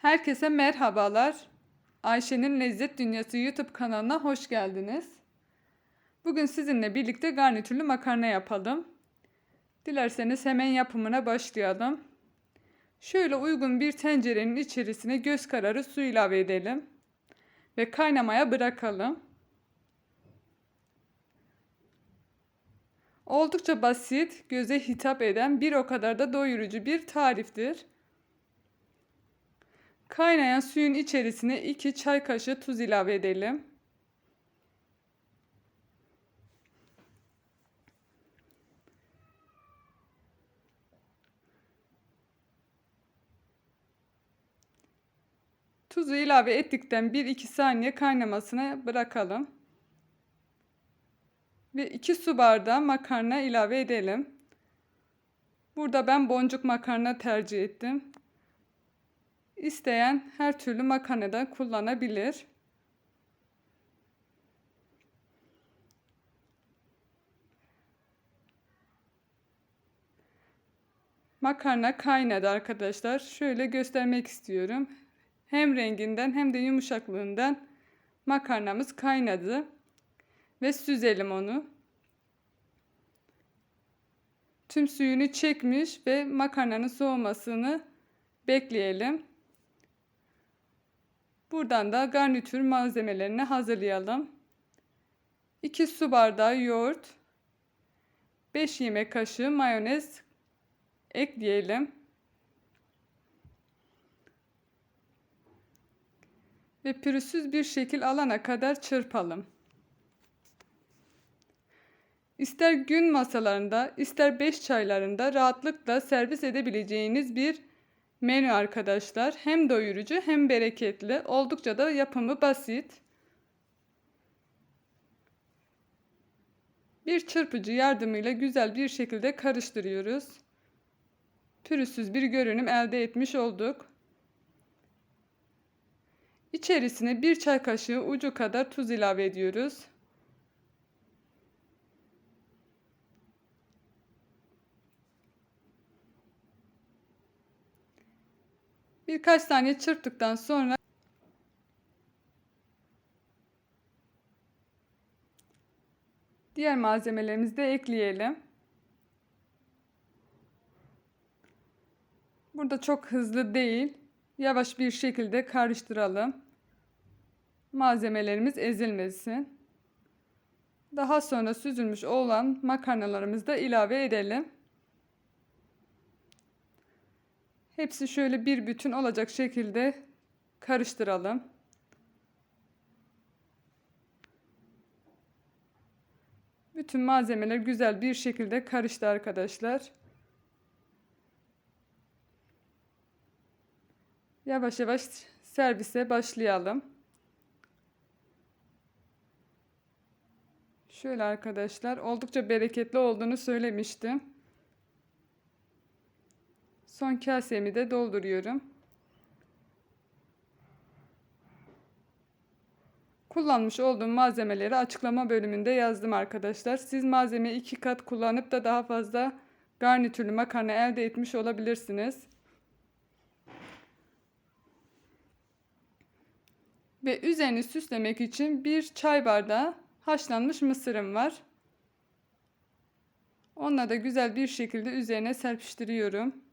Herkese merhabalar. Ayşe'nin Lezzet Dünyası YouTube kanalına hoş geldiniz. Bugün sizinle birlikte garnitürlü makarna yapalım. Dilerseniz hemen yapımına başlayalım. Şöyle uygun bir tencerenin içerisine göz kararı su ilave edelim ve kaynamaya bırakalım. Oldukça basit, göze hitap eden bir o kadar da doyurucu bir tariftir. Kaynayan suyun içerisine 2 çay kaşığı tuz ilave edelim. Tuzu ilave ettikten 1-2 saniye kaynamasına bırakalım. Ve 2 su bardağı makarna ilave edelim. Burada ben boncuk makarna tercih ettim. İsteyen her türlü makarnadan kullanabilir. Makarna kaynadı arkadaşlar. Şöyle göstermek istiyorum. Hem renginden hem de yumuşaklığından makarnamız kaynadı. Ve süzelim onu. Tüm suyunu çekmiş ve makarnanın soğumasını bekleyelim. Buradan da garnitür malzemelerini hazırlayalım. 2 su bardağı yoğurt, 5 yemek kaşığı mayonez ekleyelim. Ve pürüzsüz bir şekil alana kadar çırpalım. İster gün masalarında, ister beş çaylarında rahatlıkla servis edebileceğiniz bir menü arkadaşlar. Hem doyurucu hem bereketli. Oldukça da yapımı basit. Bir çırpıcı yardımıyla güzel bir şekilde karıştırıyoruz. Pürüzsüz bir görünüm elde etmiş olduk. İçerisine bir çay kaşığı ucu kadar tuz ilave ediyoruz. Birkaç saniye çırptıktan sonra diğer malzemelerimizi de ekleyelim. Burada çok hızlı değil, yavaş bir şekilde karıştıralım. Malzemelerimiz ezilmesin. Daha sonra süzülmüş olan makarnalarımızı da ilave edelim. Hepsi şöyle bir bütün olacak şekilde karıştıralım. Bütün malzemeler güzel bir şekilde karıştı arkadaşlar. Yavaş yavaş servise başlayalım. Şöyle arkadaşlar oldukça bereketli olduğunu söylemiştim. Son kasemi de dolduruyorum. Kullanmış olduğum malzemeleri açıklama bölümünde yazdım arkadaşlar. Siz malzemeyi iki kat kullanıp da daha fazla garnitürlü makarna elde etmiş olabilirsiniz. Ve üzerini süslemek için bir çay bardağı haşlanmış mısırım var. Onunla da güzel bir şekilde üzerine serpiştiriyorum.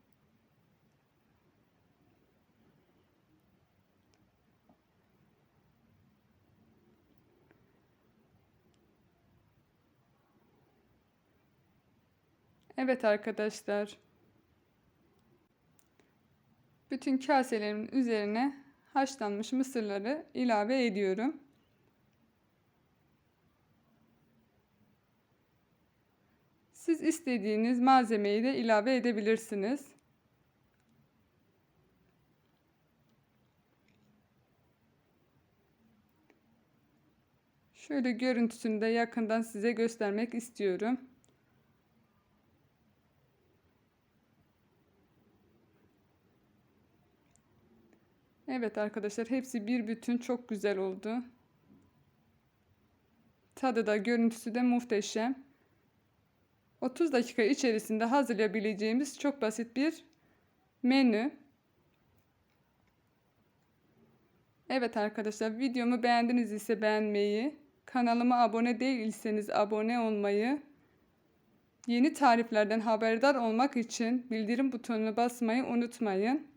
Evet arkadaşlar. Bütün kaselerimin üzerine haşlanmış mısırları ilave ediyorum. Siz istediğiniz malzemeyi de ilave edebilirsiniz. Şöyle görüntüsünü de yakından size göstermek istiyorum. Evet arkadaşlar hepsi bir bütün çok güzel oldu. Tadı da görüntüsü de muhteşem. 30 dakika içerisinde hazırlayabileceğimiz çok basit bir menü. Evet arkadaşlar videomu beğendiniz ise beğenmeyi, kanalıma abone değilseniz abone olmayı, yeni tariflerden haberdar olmak için bildirim butonuna basmayı unutmayın.